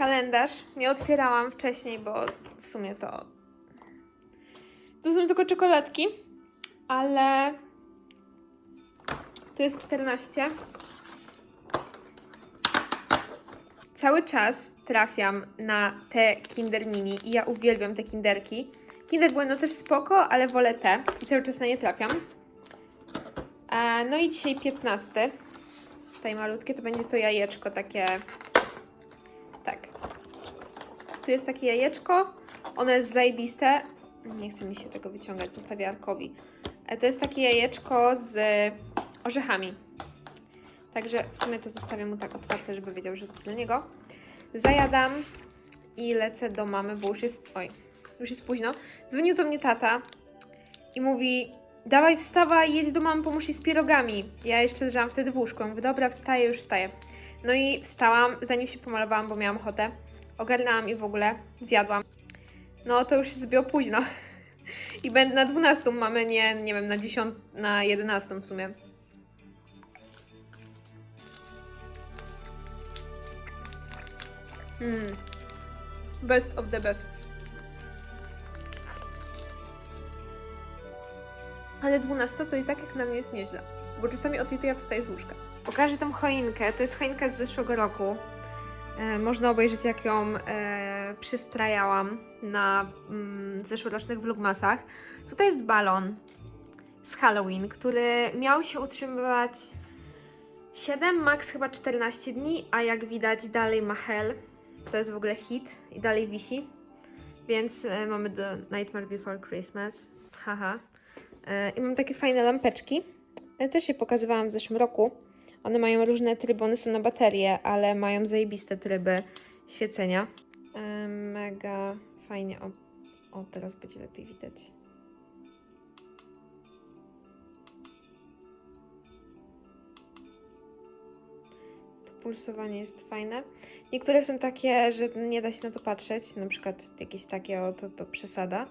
kalendarz. Nie otwierałam wcześniej, bo w sumie to. To są tylko czekoladki, ale. Tu jest 14. Cały czas trafiam na te Kinder Mini i ja uwielbiam te Kinderki. Kinder Bueno też spoko, ale wolę te i cały czas na nie trafiam. E, no i dzisiaj 15. Tutaj malutkie to będzie to jajeczko takie. Tak. Tu jest takie jajeczko. Ono jest zajebiste. Nie chce mi się tego wyciągać, zostawię Arkowi. E, To jest takie jajeczko z orzechami. Także w sumie to zostawię mu tak otwarte, żeby wiedział, że to dla niego. Zajadam i lecę do mamy, bo już jest. Oj, już jest późno. Dzwonił do mnie tata i mówi: Dawaj, wstawaj, jedź do mamy, pomóż jej z pierogami. Ja jeszcze leżałam wtedy w łóżku. Mówię, dobra, wstaję, już wstaję. No i wstałam, zanim się pomalowałam, bo miałam ochotę. Ogarnęłam i w ogóle zjadłam. No to już się zrobiło późno. I będę na 12 mamy, nie, nie wiem, na 10, na 11 w sumie. Mm. Best of the best. Ale 12 to i tak jak na mnie jest nieźle. Bo czasami od jutra ja wstaję z łóżka. Pokażę tą choinkę. To jest choinka z zeszłego roku. E, można obejrzeć jak ją e, przystrajałam na mm, zeszłorocznych vlogmasach. Tutaj jest balon z Halloween, który miał się utrzymywać 7, max chyba 14 dni, a jak widać dalej ma hell. To jest w ogóle hit i dalej wisi. Więc e, mamy do Nightmare Before Christmas. Haha. E, I mam takie fajne lampeczki. Ja też je pokazywałam w zeszłym roku. One mają różne tryby, one są na baterie, ale mają zajebiste tryby świecenia. E, Mega fajnie. O, o, teraz będzie lepiej widać. To pulsowanie jest fajne. Niektóre są takie, że nie da się na to patrzeć. Na przykład jakieś takie, o to, to przesada.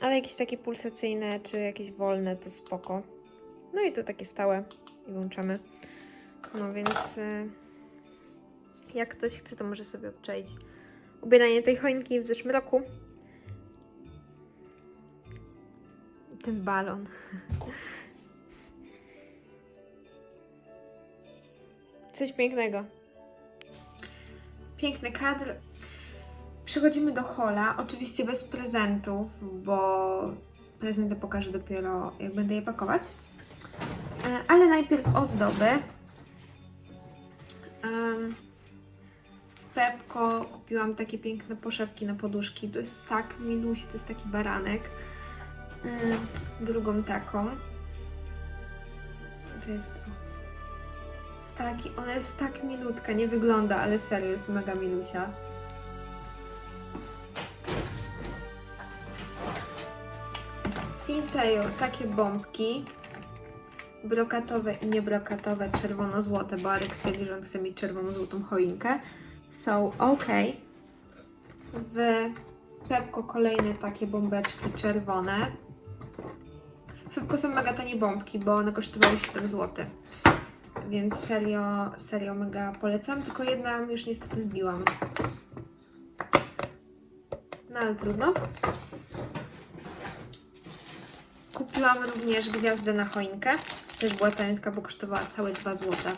Ale jakieś takie pulsacyjne, czy jakieś wolne, to spoko. No i to takie stałe i włączamy. No więc y, jak ktoś chce, to może sobie obczaić ubieranie tej choinki w zeszłym roku. Ten balon. Coś pięknego. Piękny kadr. Przechodzimy do hola, oczywiście bez prezentów, bo prezenty pokażę dopiero jak będę je pakować. E, Ale najpierw ozdoby. W Pepko kupiłam takie piękne poszewki na poduszki. To jest tak milusi, to jest taki baranek. Drugą taką. To jest taki, ona jest tak milutka, nie wygląda, ale serio jest mega milusia. W Sinseju takie bombki brokatowe i niebrokatowe, czerwono-złote, bo Arek stwierdził, że on chce mieć czerwono-złotą choinkę. Są ok. W Pepko kolejne takie bombeczki czerwone. W Pepko są mega tanie bombki, bo one kosztowały 7 zł. Więc serio, serio mega polecam. Tylko jedna już niestety zbiłam. No ale trudno. Kupiłam również gwiazdę na choinkę. Też była taniutka, bo kosztowała całe 2 zł.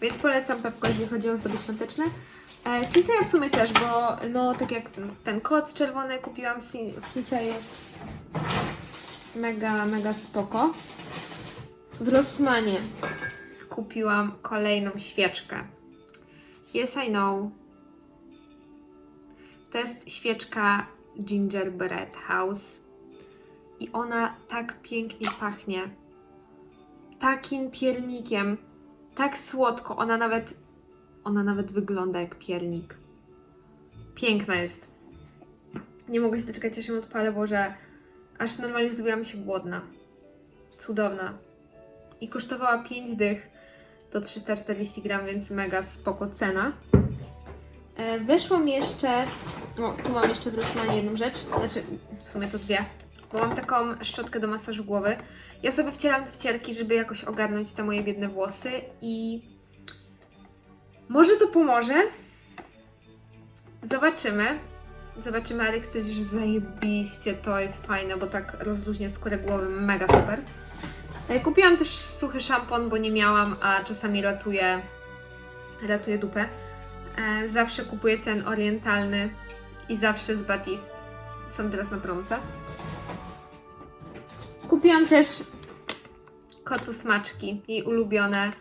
Więc polecam Pepko, jeżeli chodzi o ozdoby świąteczne. E, w sumie też, bo no tak jak ten koc czerwony kupiłam w Sin- w Sinseju. Mega, mega spoko. W Rossmanie kupiłam kolejną świeczkę. Yes, I know. To jest świeczka Gingerbread House. I ona tak pięknie pachnie. Takim piernikiem. Tak słodko. Ona nawet. Ona nawet wygląda jak piernik. Piękna jest. Nie mogę się doczekać, aż ją odpalę, bo że aż normalnie zrobiłam się głodna. Cudowna. I kosztowała 5 dych. To 340 gram, więc mega spoko cena. E, Wyszło mi jeszcze. O, tu mam jeszcze w jedną rzecz. Znaczy, w sumie to dwie. Bo mam taką szczotkę do masażu głowy. Ja sobie wcieram w wcierki, żeby jakoś ogarnąć te moje biedne włosy i Może to pomoże. Zobaczymy. Zobaczymy, Alex stwierdził, że zajebiście to jest fajne, bo tak rozluźnia skórę głowy, mega super. E, Kupiłam też suchy szampon, bo nie miałam, a czasami ratuje, ratuje dupę. E, Zawsze kupuję ten orientalny i zawsze z Batiste. Są teraz na promce. Kupiłam też kotu smaczki, jej ulubione,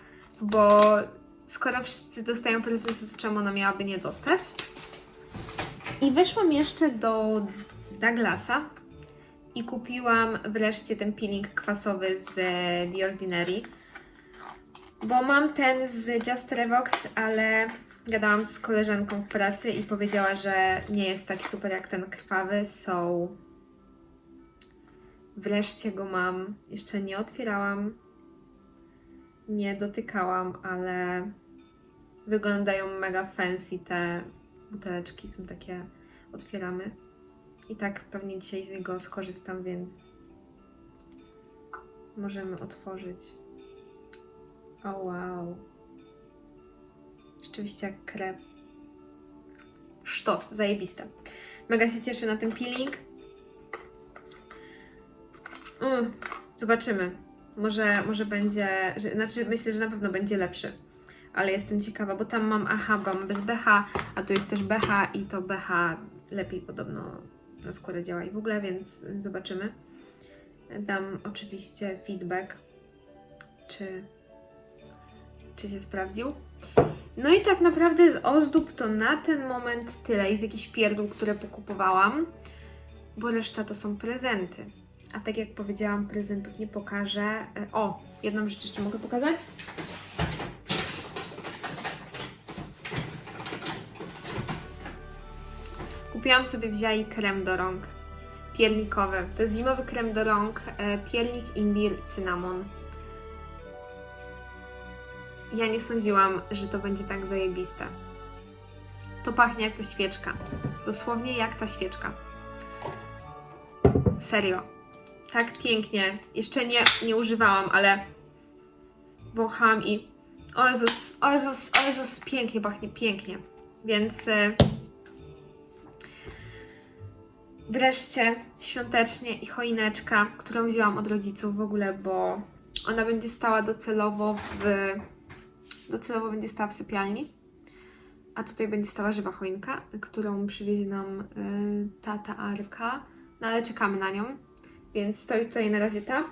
bo skoro wszyscy dostają prezenty, to czemu ona miałaby nie dostać? I weszłam jeszcze do Douglasa i kupiłam wreszcie ten peeling kwasowy z The Ordinary. Bo mam ten z Just Revox, ale gadałam z koleżanką w pracy i powiedziała, że nie jest taki super jak ten krwawy. So wreszcie go mam. Jeszcze nie otwierałam, nie dotykałam, ale wyglądają mega fancy te buteleczki. Są takie, otwieramy. I tak pewnie dzisiaj z niego skorzystam, więc możemy otworzyć. O wow. Rzeczywiście jak krew. Sztos, zajebiste. Mega się cieszę na ten peeling. Mm, zobaczymy. Może, może będzie, że, znaczy myślę, że na pewno będzie lepszy. Ale jestem ciekawa, bo tam mam AHA, bo mam bez BH, a tu jest też BH i to BH lepiej podobno na skórę działa i w ogóle, więc zobaczymy. Dam oczywiście feedback, czy, czy się sprawdził. No i tak naprawdę z ozdób to na ten moment tyle. Jest jakiś pierdół, które pokupowałam, bo reszta to są prezenty. A tak jak powiedziałam, prezentów nie pokażę. E, O, jedną rzecz jeszcze mogę pokazać. Kupiłam sobie w Ziai krem do rąk. Piernikowy. To jest zimowy krem do rąk. E, piernik, imbir, cynamon. Ja nie sądziłam, że to będzie tak zajebiste. To pachnie jak ta świeczka. Dosłownie jak ta świeczka. Serio. Tak pięknie. Jeszcze nie, nie używałam, ale wąchałam i o Jezus, o Jezus, o Jezus, pięknie pachnie, pięknie. Więc e, wreszcie świątecznie i choineczka, którą wzięłam od rodziców w ogóle, bo ona będzie stała docelowo w docelowo będzie stała w sypialni. A tutaj będzie stała żywa choinka, którą przywiezie nam y, tata Arka. No ale czekamy na nią, więc stoi tutaj na razie ta.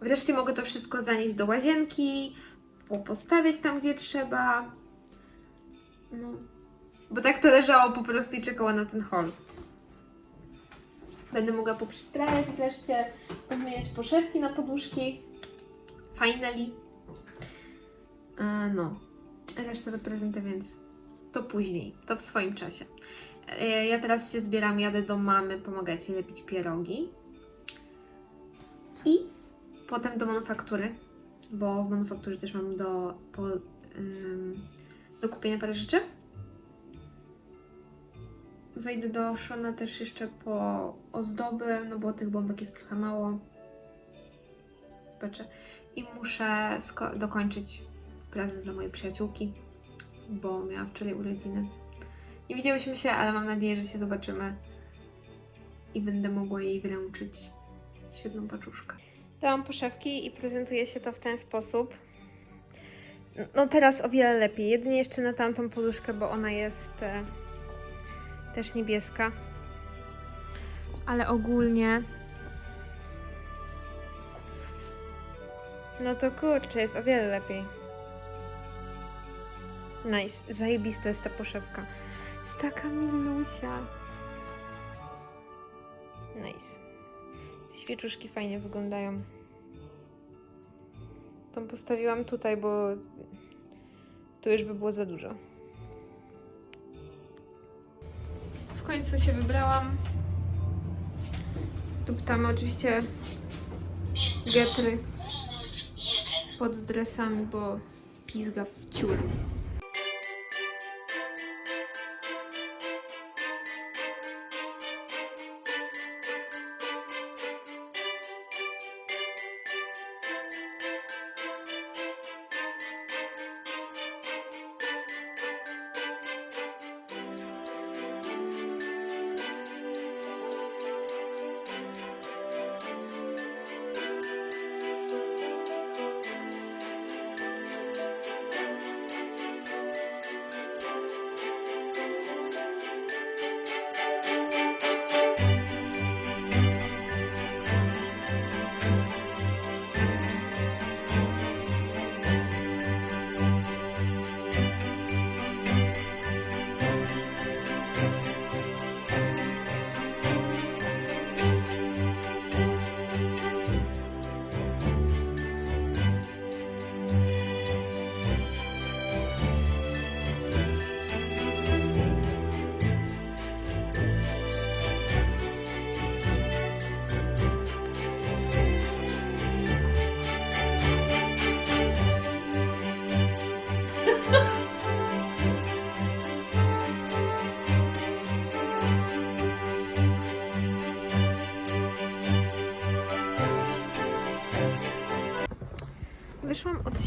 Wreszcie mogę to wszystko zanieść do łazienki, po- postawiać tam, gdzie trzeba. No. Bo tak to leżało po prostu i czekało na ten hol. Będę mogła poprzystrajać wreszcie, pozmieniać poszewki na poduszki. Finally. E, No, reszta to prezenty, więc to później, to w swoim czasie. E, Ja teraz się zbieram, jadę do mamy pomagać jej lepić pierogi. Potem do manufaktury, bo w manufakturze też mam do, po, ym, do kupienia parę rzeczy. Wejdę do Shona też jeszcze po ozdoby, no bo tych bombek jest trochę mało. Zobaczę. I muszę dokończyć prezent dla mojej przyjaciółki, bo miała wczoraj urodziny. Nie widziałyśmy się, ale mam nadzieję, że się zobaczymy i będę mogła jej wręczyć świetną paczuszkę. Dałam poszewki i prezentuje się to w ten sposób. No teraz o wiele lepiej. Jedynie jeszcze na tamtą poduszkę, bo ona jest e, też niebieska. Ale ogólnie No to kurczę, jest o wiele lepiej. Nice, zajebista jest ta poszewka. Jest taka milusia. Nice. Świeczuszki fajnie wyglądają. Tą postawiłam tutaj, bo tu już by było za dużo. W końcu się wybrałam. Tu pytamy oczywiście getry pod dresami, bo pizga w ciur.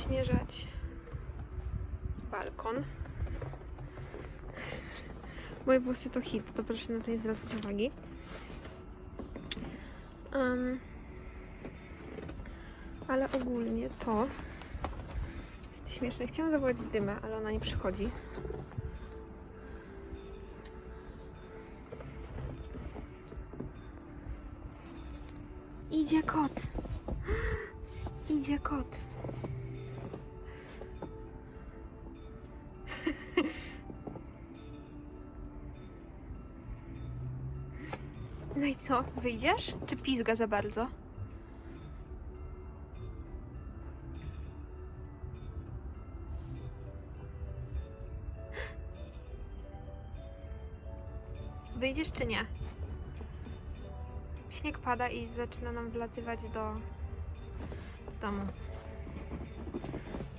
Odśnieżać balkon. Moje włosy to hit, to proszę na to nie zwracać uwagi. Em, ale ogólnie to jest śmieszne. Chciałam zawołać dymę, ale ona nie przychodzi. Idzie kot. Idzie kot. Co? Wyjdziesz? Czy pizga za bardzo? Wyjdziesz czy nie? Śnieg pada i zaczyna nam wlatywać do, do domu.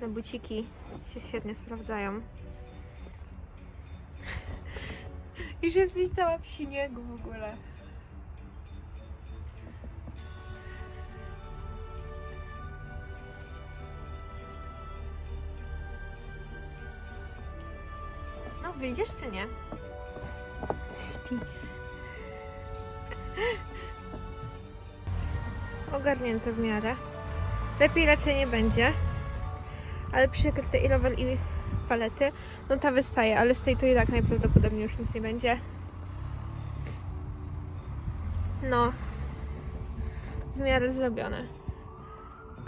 Te buciki się świetnie sprawdzają. Już jest cała w śniegu w ogóle. Wyjdziesz czy nie? Ty. Ogarnięte w miarę. Lepiej raczej nie będzie. Ale przykryte i rower i palety. No ta wystaje, ale z tej to i tak najprawdopodobniej już nic nie będzie. No. W miarę zrobione.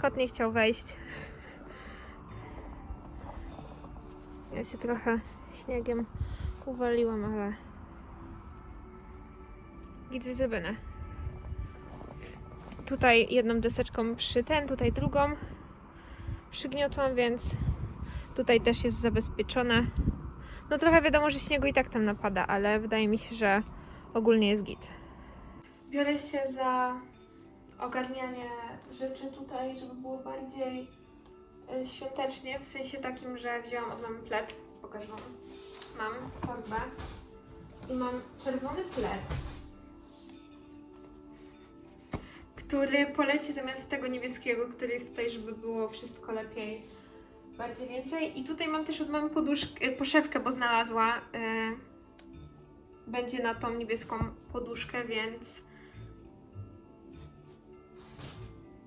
Kot nie chciał wejść. Ja się trochę śniegiem uwaliłam, ale git zrobione. Tutaj jedną deseczką przy ten, tutaj drugą przygniotłam, więc tutaj też jest zabezpieczone. No trochę wiadomo, że śniegu i tak tam napada, ale wydaje mi się, że ogólnie jest git. Biorę się za ogarnianie rzeczy tutaj, żeby było bardziej y, świątecznie, w sensie takim, że wzięłam od mamy pled. Pokażę wam. Mam torbę i mam czerwony pled, który poleci zamiast tego niebieskiego, który jest tutaj, żeby było wszystko lepiej, bardziej więcej. I tutaj mam też od mamy poduszkę, y, poszewkę, bo znalazła. y, będzie na tą niebieską poduszkę, więc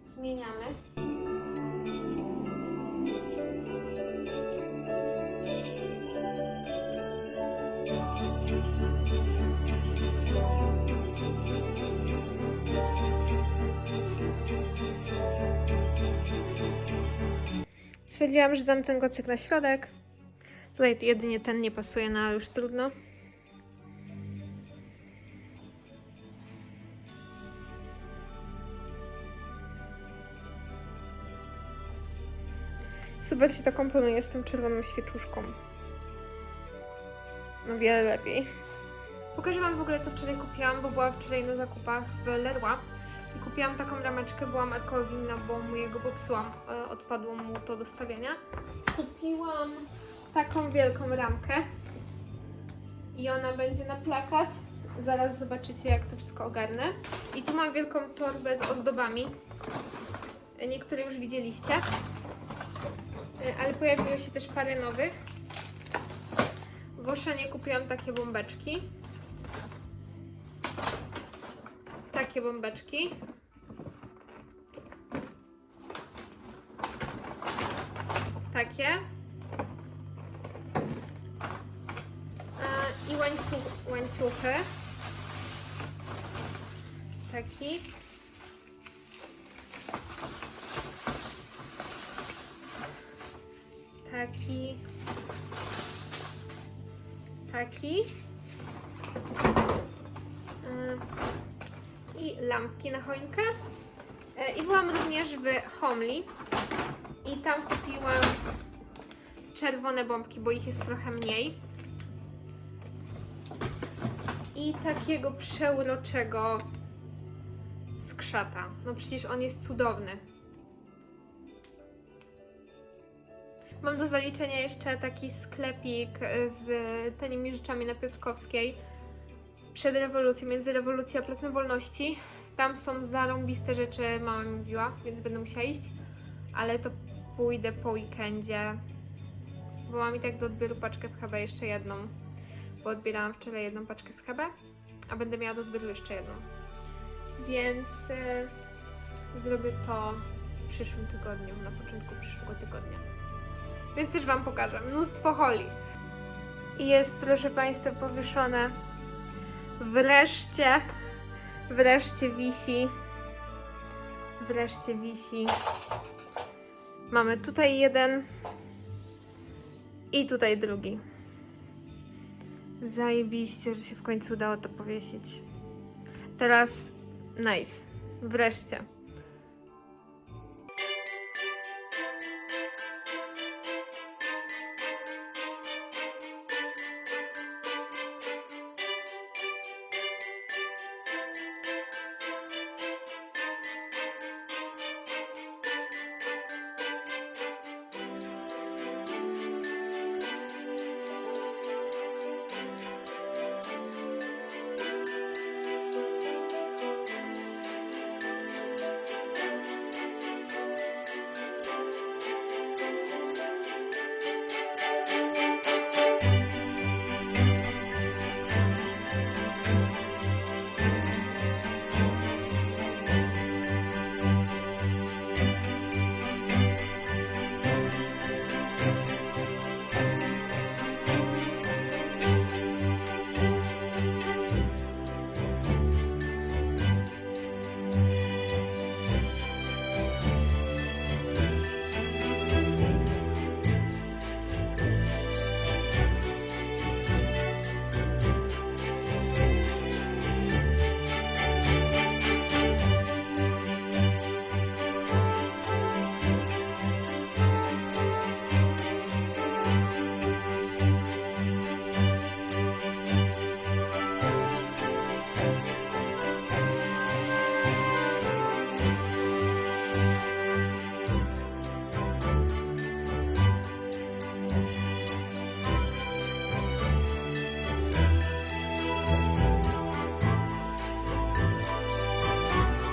zmieniamy. Stwierdziłam, że dam ten kocyk na środek. Tutaj jedynie ten nie pasuje, no ale już trudno. Super się to komponuje z tą czerwoną świeczuszką. No wiele lepiej. Pokażę Wam w ogóle, co wczoraj kupiłam, bo byłam wczoraj na zakupach w Leroy. Kupiłam taką rameczkę, była markowo winna, bo mojego popsułam, e, odpadło mu to do stawiania. Kupiłam taką wielką ramkę i ona będzie na plakat. Zaraz zobaczycie, jak to wszystko ogarnę. I tu mam wielką torbę z ozdobami. E, Niektóre już widzieliście. E, Ale pojawiło się też parę nowych. W Oszanie kupiłam takie bombeczki. Takie bombeczki. Takie. E, I łańcuch, łańcuchy. Taki. Taki. Taki. E, I lampki na choinkę. E, I byłam również w Homely. I tam kupiłam czerwone bombki, bo ich jest trochę mniej. I takiego przeuroczego skrzata. No przecież on jest cudowny. Mam do zaliczenia jeszcze taki sklepik z tanimi rzeczami na Piotrkowskiej przed rewolucją, między rewolucją a Placem Wolności. Tam są zarąbiste rzeczy, mama mi mówiła, więc będę musiała iść, ale to pójdę po weekendzie, bo mam i tak do odbioru paczkę w HB jeszcze jedną, bo odbierałam wczoraj jedną paczkę z HB, a będę miała do odbioru jeszcze jedną. Więc y, zrobię to w przyszłym tygodniu, na początku przyszłego tygodnia. Więc też Wam pokażę. Mnóstwo holi. I jest, proszę Państwa, powieszone. Wreszcie, wreszcie wisi. Wreszcie wisi. Mamy tutaj jeden i tutaj drugi. Zajebiście, że się w końcu udało to powiesić. Teraz nice. Wreszcie.